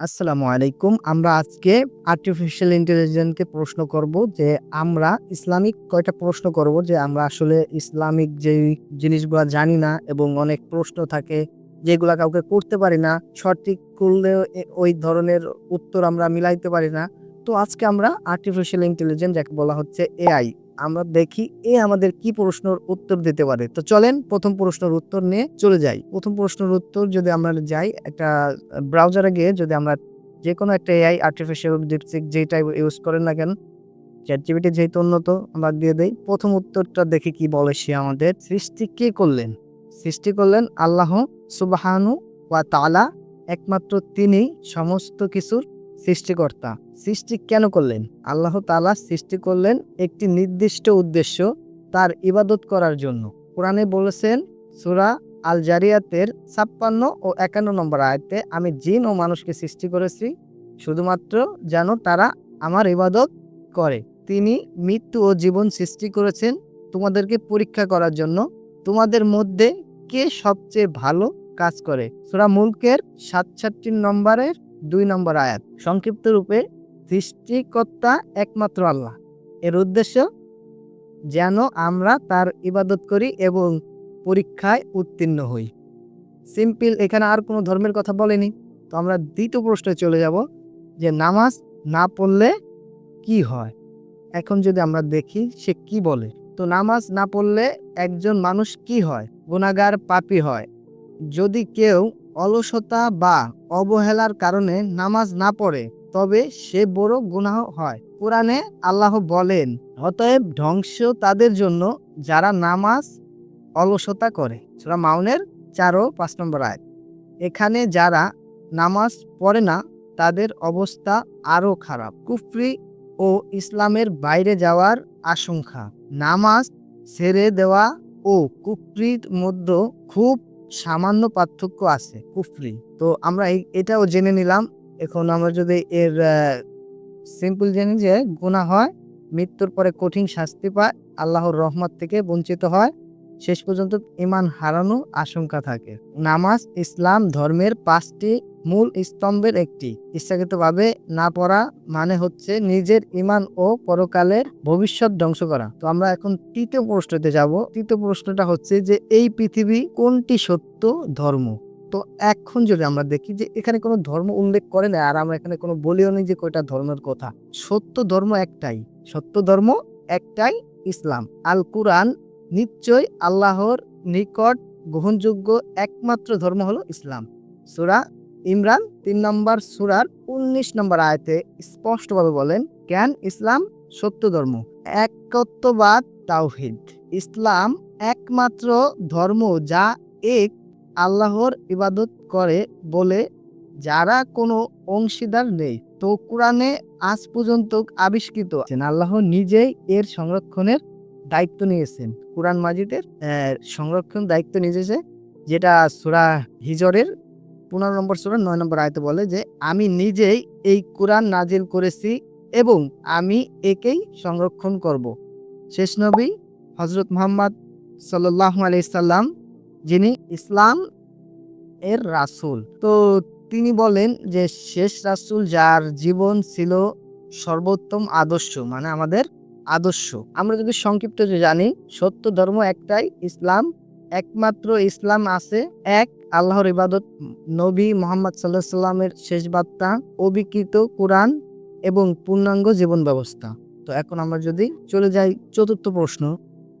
আসসালামু আলাইকুম। আমরা আজকে আর্টিফিশিয়াল ইন্টেলিজেন্সকে প্রশ্ন করব যে আমরা ইসলামিক কয়টা প্রশ্ন করব যে আমরা আসলে ইসলামিক যে জিনিসগুলো জানি না এবং অনেক প্রশ্ন থাকে যেগুলা কাউকে করতে পারি না, সঠিক করলেও এ- ওই ধরনের উত্তর আমরা মিলাইতে পারি না। তো আজকে আমরা আর্টিফিশিয়াল ইন্টেলিজেন্স যাকে বলা হচ্ছে এআই আমরা দেখি এ আমাদের কি প্রশ্নের উত্তর দিতে পারে। তো চলেন প্রথম প্রশ্নের উত্তর নিয়ে চলে যাই। প্রথম প্রশ্নের উত্তর যদি আমরা যাই, একটা ব্রাউজারে গিয়ে যদি আমরা যে কোনো একটা এআই আর্টিফিশিয়াল ডিপসিক যেটাই ইউজ করেন না কেন চ্যাট জিপিটি যেহেতু উন্নত, আমরা দিয়ে দেই। প্রথম উত্তরটা দেখি কি বলে সে আমাদের, সৃষ্টি কে করলেন? সৃষ্টি করলেন আল্লাহ সুবাহানু ওয়া তালা একমাত্র তিনি সমস্ত কিছুর সৃষ্টিকর্তা। সৃষ্টি কেন করলেন? আল্লাহ তালা সৃষ্টি করলেন একটি নির্দিষ্ট উদ্দেশ্য তার ইবাদত করার জন্য। কোরআনে বলেছেন, সূরা আল জারিয়াতের ছাপ্পান্ন ও একান্ন নম্বর আয়তে, আমি জিন ও মানুষকে সৃষ্টি করেছি, শুধুমাত্র যেন তারা আমার ইবাদত করে। তিনি মৃত্যু ও জীবন সৃষ্টি করেছেন তোমাদেরকে পরীক্ষা করার জন্য। তোমাদের মধ্যে কে সবচেয়ে ভালো কাজ করে? সূরা মুলকের সাতষট্টি নম্বরের দুই নম্বর আয়াত। সংক্ষিপ্ত রূপে, সৃষ্টিকর্তা একমাত্র আল্লাহ। এর উদ্দেশ্য, যেন আমরা তার ইবাদত করি এবং পরীক্ষায় উত্তীর্ণ হই। সিম্পল, এখানে আর কোনো ধর্মের কথা বলেনি। তো আমরা দ্বিতীয় প্রশ্নে চলে যাব, যে নামাজ না পড়লে কি হয়? এখন যদি আমরা দেখি সে কি বলে, তো নামাজ না পড়লে একজন মানুষ কি হয়? গুণাগার পাপি হয়। যদি কেউ অলসতা বা অবহেলার কারণে নামাজ না পড়ে, তবে সে বড় গুনাহ হয়। কোরআনে আল্লাহ বলেন, অতএব ধ্বংস তাদের জন্য যারা নামাজ অলসতা করে। সূরা মাউনের চার পাঁচ নম্বর আয় এখানে যারা নামাজ পড়ে না, তাদের অবস্থা আরও খারাপ। কুফরি ও ইসলামের বাইরে যাওয়ার আশঙ্কা। নামাজ ছেড়ে দেওয়া ও কুফরির মধ্যে খুব সামান্য পার্থক্য আছে কুফরি। তো আমরা এটাও জেনে নিলাম। এখন আমরা যদি এর সিম্পল জেনে যে গুণা হয়, মৃত্যুর পরে কঠিন শাস্তি পায়, আল্লাহর রহমত থেকে বঞ্চিত হয়। শেষ পর্যন্ত ইমান হারানো আশঙ্কা থাকে। নামাজ, ইসলাম, ধর্মের পাঁচটি মূল স্তম্ভের একটি। ইচ্ছাকৃতভাবে না পড়া মানে হচ্ছে নিজের ইমান ও পরকালের ভবিষ্যৎ ধ্বংস করা। তো আমরা এখন তৃতীয় প্রশ্নতে যাব। তৃতীয় প্রশ্নটা হচ্ছে যে, এই পৃথিবী কোনটি সত্য ধর্ম? তো এখন যদি আমরা দেখি যে, এখানে কোনো ধর্ম উল্লেখ করে না আর আমরা এখানে কোনো বলিও নেই যে, কয়টা ধর্মের কথা। সত্য ধর্ম একটাই। সত্য ধর্ম একটাই ইসলাম। আল কুরআন নিশ্চয় আল্লাহর নিকট গ্রহণযোগ্য একমাত্র ধর্ম হলো ইসলাম। সুরা ইমরান তিন নম্বর সুরার উনিশ নম্বর আয়তে স্পষ্টভাবে বলেন জ্ঞান ইসলাম সত্য ধর্ম? একত্ববাদ তাওহিদ। ইসলাম একমাত্র ধর্ম যা এক আল্লাহর ইবাদত করে বলে যারা কোনো অংশীদার নেই। তো কোরআনে আজ পর্যন্ত আবিষ্কৃত আল্লাহ নিজেই এর সংরক্ষণের দায়িত্ব নিয়েছেন। কোরআন মাজিদের সংরক্ষণ দায়িত্ব নিয়েছে যেটা সুরা হিজরের পনেরো নম্বর সুরা নয় নম্বর আয়তে বলে যে, আমি নিজেই এই কোরআন নাজিল করেছি এবং আমি একেই সংরক্ষণ করব। শেষ নবী হজরত মোহাম্মদ সাল্লাহ আলাইসাল্লাম যিনি ইসলাম এর রাসূল, তো তিনি বলেন যে, শেষ রাসূল যার জীবন ছিল সর্বোত্তম আদর্শ মানে আমাদের আদর্শ। আমরা যদি সংক্ষিপ্ত জানি, সত্য ধর্ম একটাই, ইসলাম একমাত্র ইসলাম আছে, এক আল্লাহর ইবাদত। নবী মোহাম্মদ সাল্লাহ সাল্লামের শেষ বার্তা, অবিকৃত কোরআন এবং পূর্ণাঙ্গ জীবন ব্যবস্থা। তো এখন আমরা যদি চলে যাই চতুর্থ প্রশ্ন।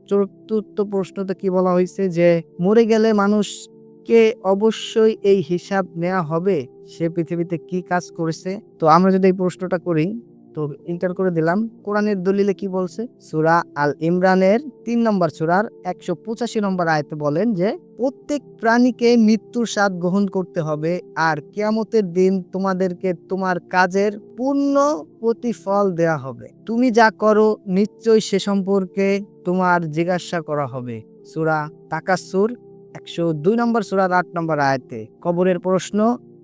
চতুর্থ প্রশ্নতে কি বলা হয়েছে যে, মরে গেলে মানুষকে অবশ্যই এই হিসাব নেওয়া হবে? সে পৃথিবীতে কি কাজ করেছে? তো আমরা যদি এই প্রশ্নটা করি তো ইন্টার করে দিলাম। কোরআনের দলিলে কি বলছে? সুরা আল ইমরানের তিন নম্বর সুরার একশো পঁচাশি নম্বর আয়তে বলেন যে, প্রত্যেক প্রাণীকে মৃত্যুর স্বাদ গ্রহণ করতে হবে আর কিয়ামতের দিন তোমাদেরকে তোমার কাজের পূর্ণ প্রতিফল দেয়া হবে। তুমি যা করো নিশ্চয়ই সে সম্পর্কে তোমার জিজ্ঞাসা করা হবে। সুরা তাকাসুর একশো দুই নম্বর সুরার আট নম্বর আয়তে। কবরের প্রশ্ন,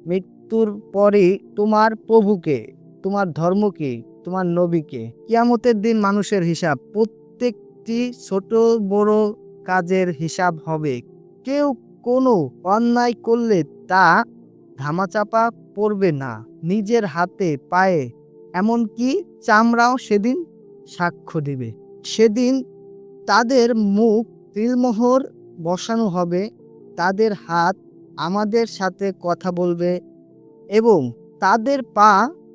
মৃত্যুর পরে তোমার প্রভুকে তোমার ধর্মকে, তোমার নবীকে। কিয়ামতের দিন মানুষের হিসাব প্রত্যেকটি ছোট, বড় কাজের হিসাব হবে। কেউ কোনো অন্যায় করলে তা ধামাচাপা পড়বে না। নিজের হাতে পায়ে, এমনকি চামড়াও সেদিন সাক্ষ্য দিবে। সেদিন তাদের মুখ তিলমোহর বসানো হবে, তাদের হাত আমাদের সাথে কথা বলবে এবং তাদের পা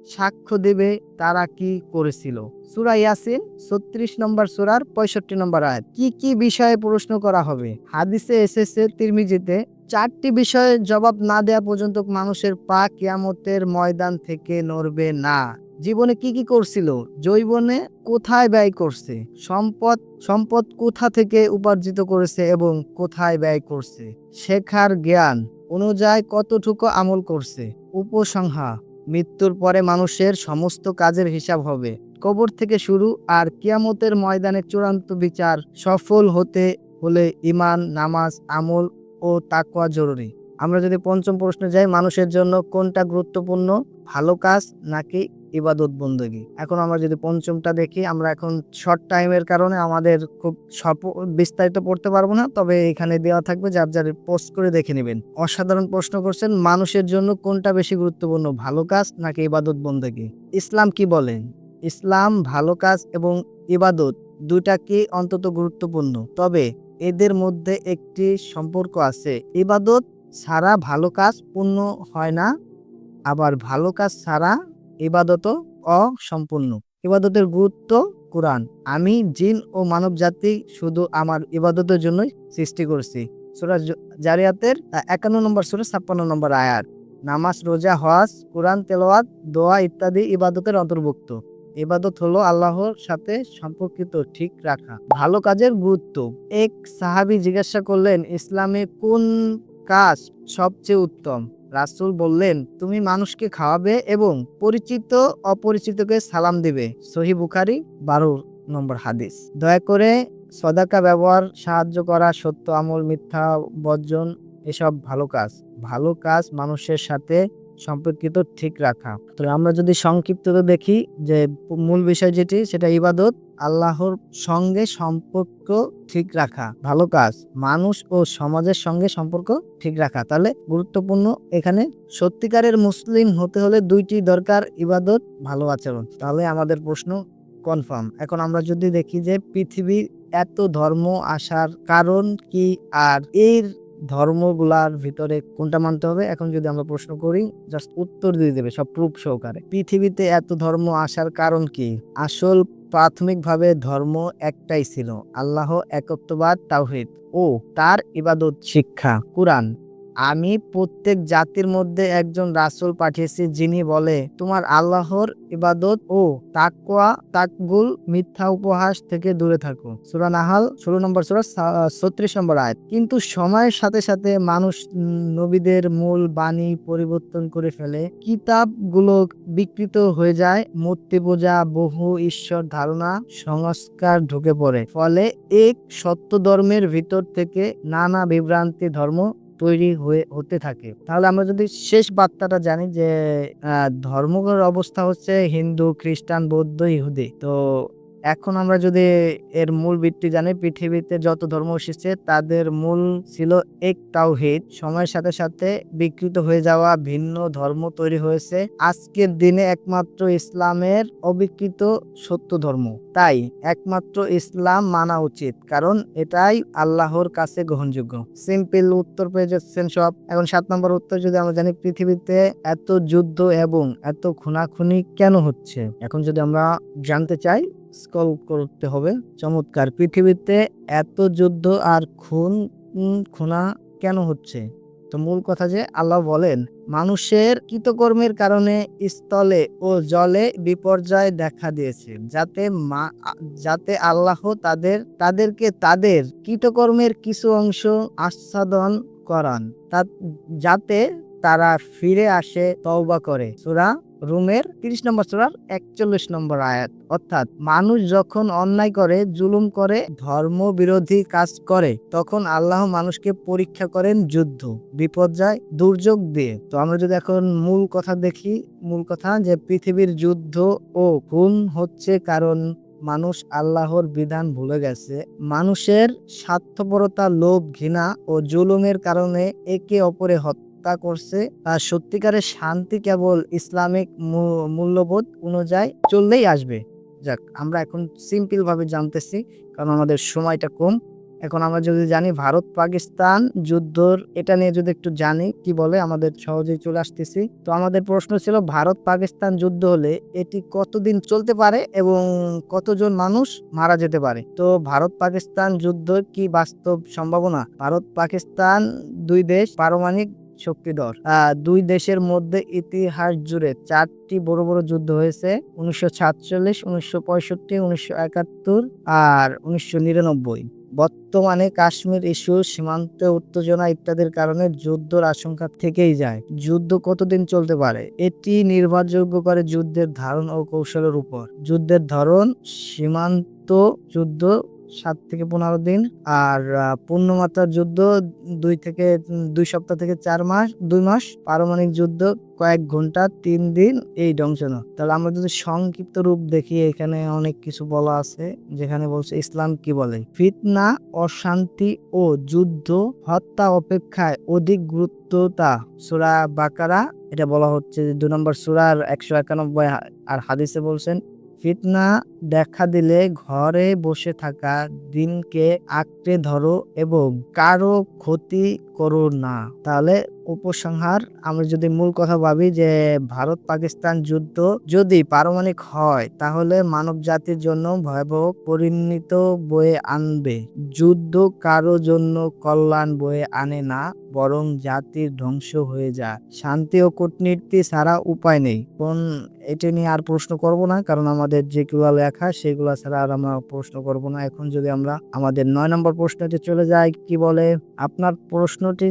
সাক্ষ্য দেবে তারা কি করেছিল। সুরা ইয়াসিন, ছত্রিশ নম্বর সুরার পঁয়ষট্টি নম্বর আয়াত। কি কি বিষয়ে প্রশ্ন করা হবে? হাদিসে এসেছে তিরমিজিতে, চারটি বিষয়ে জবাব না দেওয়া পর্যন্ত মানুষের পা কিয়ামতের ময়দান থেকে নড়বে না। জীবনে কি কি করছিল? জৈবনে কোথায় ব্যয় করছে? সম্পদ সম্পদ কোথা থেকে উপার্জিত করেছে এবং কোথায় ব্যয় করছে? শেখার জ্ঞান অনুযায়ী কতটুকু আমল করছে? উপসংহার মৃত্যুর পরে মানুষের সমস্ত কাজের হিসাব হবে। কবর থেকে শুরু আর কিয়ামতের ময়দানের চূড়ান্ত বিচার সফল হতে হলে ইমান নামাজ, আমল ও তাকওয়া জরুরি। আমরা যদি পঞ্চম প্রশ্নে যাই, মানুষের জন্য কোনটা গুরুত্বপূর্ণ? ভালো কাজ নাকি ইবাদত বন্দগি। এখন আমরা যদি পঞ্চমটা দেখি, আমরা এখন শর্ট টাইমের কারণে আমাদের খুব সপ, বিস্তারিত পড়তে পারব না, তবে এখানে দেওয়া থাকবে যার যার পোস্ট করে দেখে নেবেন। অসাধারণ প্রশ্ন করছেন, মানুষের জন্য কোনটা বেশি গুরুত্বপূর্ণ, ভালো কাজ নাকি ইবাদত বন্দগি? ইসলাম কি বলেন? ইসলাম, ভালো কাজ এবং ইবাদত দুটাকে অন্তত গুরুত্বপূর্ণ? তবে এদের মধ্যে একটি সম্পর্ক আছে, ইবাদত ছাড়া ভালো কাজ পূর্ণ হয় না, আবার ভালো কাজ ছাড়া ইবাদতও অসম্পূর্ণ। ইবাদতের গুরুত্ব কোরআন। আমি জিন ও মানব জাতি শুধু আমার ইবাদতের জন্যই সৃষ্টি করেছি। সুরা জারিয়াতের একান্ন নম্বর সুরা, ছাপ্পান্ন নম্বর আয়াত। নামাজ, রোজা, হজ, কোরআন, তেলাওয়াত, দোয়া ইত্যাদি ইবাদতের অন্তর্ভুক্ত। ইবাদত হলো আল্লাহর সাথে সম্পর্কিত ঠিক রাখা। ভালো কাজের গুরুত্ব। এক সাহাবী জিজ্ঞাসা করলেন, ইসলামে কোন কাজ সবচেয়ে উত্তম? রাসূল বললেন, তুমি মানুষকে খাওয়াবে এবং পরিচিত অপরিচিতকে সালাম দিবে। সহি বুখারি, বারো নম্বর হাদিস। দয়া করে সদাকা ব্যবহার, সাহায্য করা, সত্য আমল, মিথ্যা বর্জন, এসব ভালো কাজ। ভালো কাজ মানুষের সাথে সম্পর্কিত ঠিক রাখা। তো আমরা যদি সংক্ষিপ্ত দেখি যে মূল বিষয় যেটি, সেটা ইবাদত আল্লাহর সঙ্গে সম্পর্ক ঠিক রাখা। ভালো কাজ। মানুষ ও সমাজের সঙ্গে সম্পর্ক ঠিক রাখা। তাহলে গুরুত্বপূর্ণ এখানে সত্যিকারের মুসলিম হতে হলে দুইটি দরকার, ইবাদত, ভালো আচরণ। তাহলে আমাদের প্রশ্ন কনফার্ম। এখন আমরা যদি দেখি যে পৃথিবীর এত ধর্ম আসার কারণ কি আর এর ধর্মগুলার ভিতরে কোনটা মানতে হবে? এখন যদি আমরা প্রশ্ন করি জাস্ট উত্তর দিয়ে দেবে, সব প্রুফ সহকারে। পৃথিবীতে এত ধর্ম আসার কারণ কি? আসল প্রাথমিকভাবে ধর্ম একটাই ছিল আল্লাহ একত্ববাদ তাওহিদ ও তার ইবাদত শিক্ষা কুরআন। আমি প্রত্যেক জাতির মধ্যে একজন রাসূল পাঠিয়েছি যিনি বলে, তোমার আল্লাহর ইবাদত ও তাকওয়া তাকগুল মিথ্যা উপহাস থেকে দূরে থাকো। সূরা নাহাল, ষোলো নম্বর সূরা ছত্রিশ নম্বর আয়াত। কিন্তু সময়ের সাথে সাথে মানুষ নবীদের মূল বাণী পরিবর্তন করে ফেলে। কিতাবগুলো বিকৃত হয়ে যায়, মূর্তি পূজা, বহু ঈশ্বর ধারণা, সংস্কার ঢুকে পড়ে। ফলে এক সত্য ধর্মের ভিতর থেকে নানা বিভ্রান্তি ধর্ম তৈরি হয়ে, হতে থাকে। তাহলে আমরা যদি শেষ বার্তাটা জানি যে ধর্মগর অবস্থা হচ্ছে হিন্দু, খ্রিস্টান, বৌদ্ধ, ইহুদি। তো এখন আমরা যদি এর মূল ভিত্তি জানি, পৃথিবীতে যত ধর্ম এসেছে, তাদের মূল ছিল এক তাওহিদ। সময়ের সাথে সাথে বিকৃত হয়ে যাওয়া ভিন্ন ধর্ম তৈরি হয়েছে। আজকের দিনে একমাত্র ইসলামের অবিকৃত সত্য ধর্ম। তাই একমাত্র ইসলাম মানা উচিত, কারণ এটাই আল্লাহর কাছে গ্রহণযোগ্য। সিম্পল উত্তর পেয়ে যাচ্ছেন সব। এখন সাত নম্বর উত্তর যদি আমরা জানি, পৃথিবীতে এত যুদ্ধ এবং এত খুনাখুনি কেন হচ্ছে? এখন যদি আমরা জানতে চাই স্কল করতে হবে। চমৎকার, পৃথিবীতে এত যুদ্ধ আর খুন খুনা কেন হচ্ছে? তো মূল কথা যে আল্লাহ বলেন, মানুষের কৃতকর্মের কারণে স্থলে ও জলে বিপর্যয় দেখা দিয়েছে, যাতে মা- যাতে আল্লাহ তাদের, তাদেরকে তাদের কৃতকর্মের কিছু অংশ আস্বাদন করান, তা, যাতে তারা ফিরে আসে, তওবা করে। সূরা রুমের তিরিশ নম্বর সূরার একচল্লিশ নম্বর আয়াত। অর্থাৎ মানুষ যখন অন্যায় করে, জুলুম করে ধর্ম বিরোধী কাজ করে, তখন আল্লাহ মানুষকে পরীক্ষা করেন যুদ্ধ বিপর্যয় দুর্যোগ দিয়ে। তো আমরা যদি এখন মূল কথা দেখি, মূল কথা যে পৃথিবীর যুদ্ধ ও খুন হচ্ছে কারণ মানুষ আল্লাহর বিধান ভুলে গেছে। মানুষের স্বার্থপরতা, লোভ, ঘৃণা ও জুলুমের কারণে একে অপরে হত্যা হত্যা করছে, আর সত্যিকারের শান্তি কেবল ইসলামিক মূল্যবোধ অনুযায়ী চললেই আসবে। যাক, আমরা এখন সিম্পল ভাবে জানতেছি, কারণ আমাদের সময়টা কম। এখন আমরা যদি জানি ভারত, পাকিস্তান যুদ্ধর, এটা নিয়ে যদি একটু জানি, কি বলে, আমাদের সহজেই চলে আসতেছি। তো আমাদের প্রশ্ন ছিল, ভারত, পাকিস্তান যুদ্ধ হলে এটি কতদিন চলতে পারে এবং কতজন মানুষ মারা যেতে পারে? তো ভারত, পাকিস্তান যুদ্ধ কি বাস্তব সম্ভাবনা? ভারত, পাকিস্তান দুই দেশ পারমাণবিক শক্তিধর। দুই দেশের মধ্যে ইতিহাস জুড়ে চারটি বড় বড় যুদ্ধ হয়েছে, উনিশশো সাতচল্লিশ, উনিশশো পঁয়ষট্টি, উনিশশো একাত্তর আর উনিশশো নিরানব্বই। বর্তমানে কাশ্মীর ইস্যু, সীমান্তে উত্তেজনা ইত্যাদির কারণে যুদ্ধর আশঙ্কা থেকেই যায়। যুদ্ধ কতদিন চলতে পারে? এটি নির্ভরযোগ্য করে যুদ্ধের ধারণ ও কৌশলের উপর। যুদ্ধের ধরন, সীমান্ত যুদ্ধ সাত থেকে পনেরো দিন। আর পূর্ণমাত্রার যুদ্ধ দুই থেকে দুই সপ্তাহ থেকে চার মাস, দুই মাস। পারমাণবিক যুদ্ধ কয়েক ঘণ্টা, তিন দিন, এই ধ্বংসন তাহলে আমরা যদি সংক্ষিপ্ত রূপ দেখি, এখানে অনেক কিছু বলা আছে, যেখানে বলছে ইসলাম কি বলে? ফিতনা, অশান্তি ও যুদ্ধ, হত্যা, অপেক্ষায় অধিক গুরুত্বতা। সুরা বাকারা, এটা বলা হচ্ছে দুই নম্বর সুরার একশো একানব্বই, আর হাদিসে বলছেন ফিতনা দেখা দিলে ঘরে বসে থাকা দিনকে আঁকড়ে ধরো এবং কারও ক্ষতি করো না। তাহলে উপসংহার। আমরা যদি মূল কথা ভাবি যে ভারত পাকিস্তান যুদ্ধ যদি পারমাণবিক হয়, তাহলে মানব জাতির জন্য ভয়াবহ পরিণত বয়ে আনবে। যুদ্ধ কারও জন্য কল্যাণ বয়ে আনে না, বরং জাতির ধ্বংস হয়ে যায়। শান্তি ও কূটনীতি ছাড়া উপায় নেই। কোন, এটা নিয়ে আর প্রশ্ন করব না, কারণ আমাদের যেগুলো লেখা, সেগুলো ছাড়া আর আমরা প্রশ্ন করব না। এখন যদি আমরা আমাদের নয় নম্বর প্রশ্নটি চলে যাই, কি বলে? আপনার প্রশ্নটি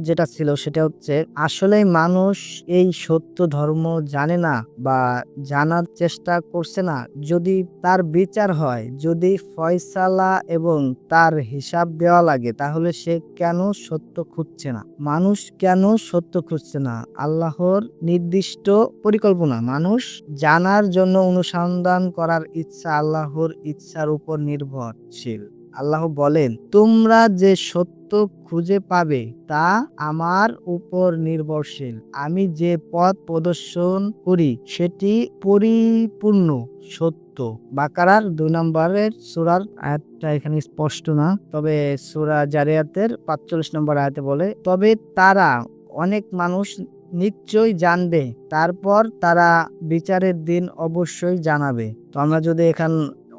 যেটা ছিল সেটা হচ্ছে আসলে মানুষ এই সত্য ধর্ম জানে না বা জানার চেষ্টা করছে না। যদি তার বিচার হয়, যদি ফয়সালা এবং তার হিসাব দেওয়া লাগে, তাহলে সে কেন সত্য খুঁজছে না? মানুষ কেন সত্য খুঁজছে না? আল্লাহর নির্দিষ্ট পরিকল্পনা। মানুষ জানার জন্য অনুসন্ধান করার ইচ্ছা আল্লাহর ইচ্ছার উপর নির্ভরশীল। আল্লাহ বলেন, তোমরা যে সত্য খুঁজে পাবে, তা আমার উপর নির্ভরশীল। আমি যে পথ প্রদর্শন করি, সেটি পরিপূর্ণ, সত্য। বাকারার দুই নম্বরের সুরার আয়াতটা এখানে স্পষ্ট না, তবে সুরা জারিয়াতের পাঁচচল্লিশ নম্বর আয়াতে বলে, তবে তারা অনেক মানুষ নিশ্চয়ই জানবে, তারপর তারা বিচারের দিন অবশ্যই জানাবে। তো আমরা যদি এখান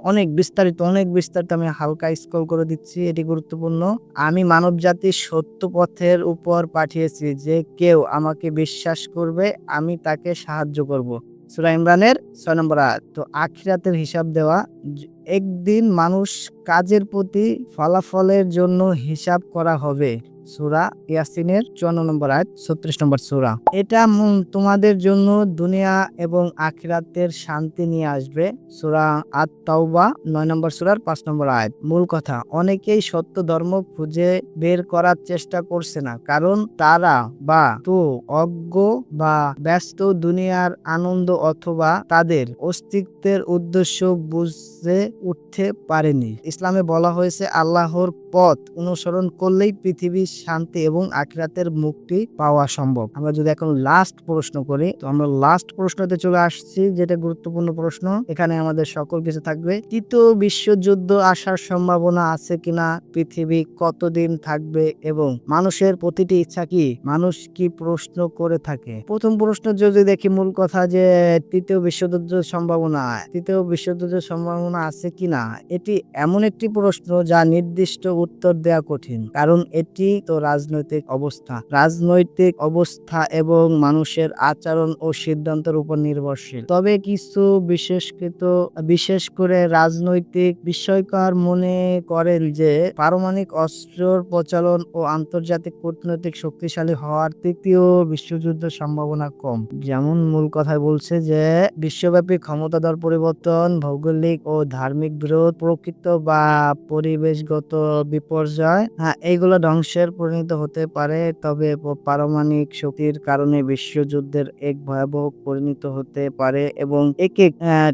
অনেক বিস্তারিত অনেক বিস্তারিত আমি হালকা স্কল করে দিচ্ছি, এটি গুরুত্বপূর্ণ। আমি মানব জাতির সত্য পথের উপর পাঠিয়েছি যে কেউ আমাকে বিশ্বাস করবে, আমি তাকে সাহায্য করব। সুরা ইমরানের ছয় নম্বর আয়াত। তো আখিরাতের হিসাব দেওয়া একদিন মানুষ কাজের প্রতি ফলাফলের জন্য হিসাব করা হবে। সুরা ইয়াসিনের চুয়ান্ন নম্বর আয়াত, ছত্রিশ নম্বর সুরা। এটা তোমাদের জন্য দুনিয়া এবং আখিরাতের শান্তি নিয়ে আসবে। সুরা আত তাওবা নয় নম্বর সুরার পাঁচ নম্বর আয়াত। মূল কথা, অনেকেই সত্য ধর্ম খুঁজে বের করার চেষ্টা করছে না, কারণ তারা বা তো অজ্ঞ বা ব্যস্ত দুনিয়ার আনন্দ অথবা তাদের অস্তিত্বের উদ্দেশ্য বুঝতে উঠতে পারেনি। ইসলামে বলা হয়েছে, আল্লাহর পথ অনুসরণ করলেই পৃথিবীর শান্তি এবং আখিরাতের মুক্তি পাওয়া সম্ভব। আমরা যদি এখন লাস্ট প্রশ্ন করি, তো আমরা লাস্ট প্রশ্নতে চলে আসছি, যেটা গুরুত্বপূর্ণ প্রশ্ন। এখানে আমাদের সকল কিছু থাকবে। তৃতীয় বিশ্বযুদ্ধ আসার সম্ভাবনা আছে কিনা? পৃথিবী কতদিন থাকবে এবং মানুষের প্রতিটি ইচ্ছা কি? মানুষ কি প্রশ্ন করে থাকে? প্রথম প্রশ্ন যদি দেখি, মূল কথা যে তৃতীয় বিশ্বযুদ্ধের সম্ভাবনা। তৃতীয় বিশ্বযুদ্ধের সম্ভাবনা আছে কিনা এটি এমন একটি প্রশ্ন যা নির্দিষ্ট উত্তর দেওয়া কঠিন, কারণ এটি তো রাজনৈতিক অবস্থা। রাজনৈতিক অবস্থা এবং মানুষের আচরণ ও সিদ্ধান্তের উপর নির্ভরশীল। তবে কিছু বিশেষকৃত, বিশেষ করে রাজনৈতিক বিষয়কার মনে করেন যে, পারমাণবিক অস্ত্রর প্রচলন ও আন্তর্জাতিক কূটনৈতিক শক্তিশালী হওয়ার তৃতীয় বিশ্বযুদ্ধের সম্ভাবনা কম। যেমন মূল কথায় বলছে যে, বিশ্বব্যাপী ক্ষমতাধর পরিবর্তন, ভৌগোলিক ও ধার্মিক বিরোধ, প্রকৃত বা পরিবেশগত বিপর্যয় হ্যাঁ এইগুলো ধ্বংসের পরিণত হতে পারে। তবে পারমাণবিক শক্তির কারণে বিশ্বযুদ্ধের এক ভয়াবহ পরিণত হতে পারে এবং একে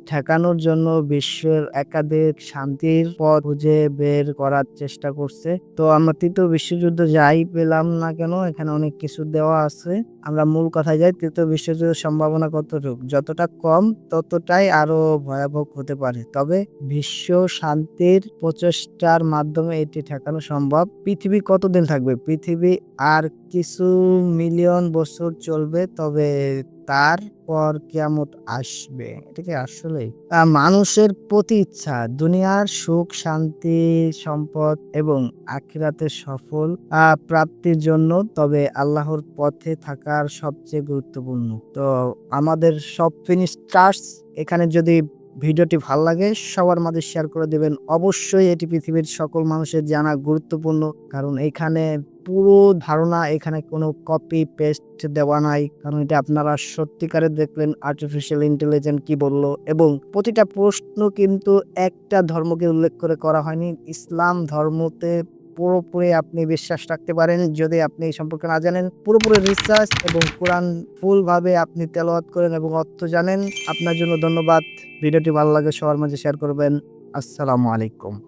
ঠেকানোর জন্য বিশ্বের একাধিক শান্তির পথ খুঁজে বের করার চেষ্টা করছে। তো আমরা তৃতীয় বিশ্বযুদ্ধ যাই পেলাম না কেন, এখানে অনেক কিছু দেওয়া আছে। আমরা মূল কথায় যাই, তৃতীয় বিশ্বযুদ্ধের সম্ভাবনা কতটুকু? যতটা কম, ততটাই আরও ভয়াবহ হতে পারে। তবে বিশ্ব শান্তির প্রচেষ্টার মাধ্যমে এটি ঠেকানো সম্ভব। পৃথিবী কতদিন থাকবে? পৃথিবী আর কিছু মিলিয়ন বছর চলবে, তবে তারপর কিয়ামত আসবে। এটা কি আসলেই? আহ, মানুষের প্রতি ইচ্ছা দুনিয়ার সুখ শান্তি সম্পদ এবং আখিরাতের সফল প্রাপ্তির জন্য তবে আল্লাহর পথে থাকার সবচেয়ে গুরুত্বপূর্ণ। তো আমাদের সব ফিনিশ টাস্ক এখানে যদি ভিডিওটি ভালো লাগে সবার মাঝে শেয়ার করে দেবেন। অবশ্যই এটি পৃথিবীর সকল মানুষের জানা গুরুত্বপূর্ণ কারণ এখানে পুরো ধারণা এখানে কোনো কপি পেস্ট দেওয়া নাই। কারণ এটা আপনারা সত্যিকারের দেখলেন আর্টিফিশিয়াল ইন্টেলিজেন্ট কি বলল এবং প্রতিটা প্রশ্ন কিন্তু একটা ধর্মকে উল্লেখ করে করা হয়নি। ইসলাম ধর্মতে পুরোপুরি আপনি বিশ্বাস রাখতে পারেন। যদি আপনি এই সম্পর্কে না জানেন, পুরোপুরি রিসার্চ এবং কোরআন ফুলভাবে আপনি তেলাওয়াত করেন এবং অর্থ জানেন। আপনার জন্য ধন্যবাদ। ভিডিওটি ভালো লাগে সবার মাঝে শেয়ার করবেন। আসসালামু আলাইকুম।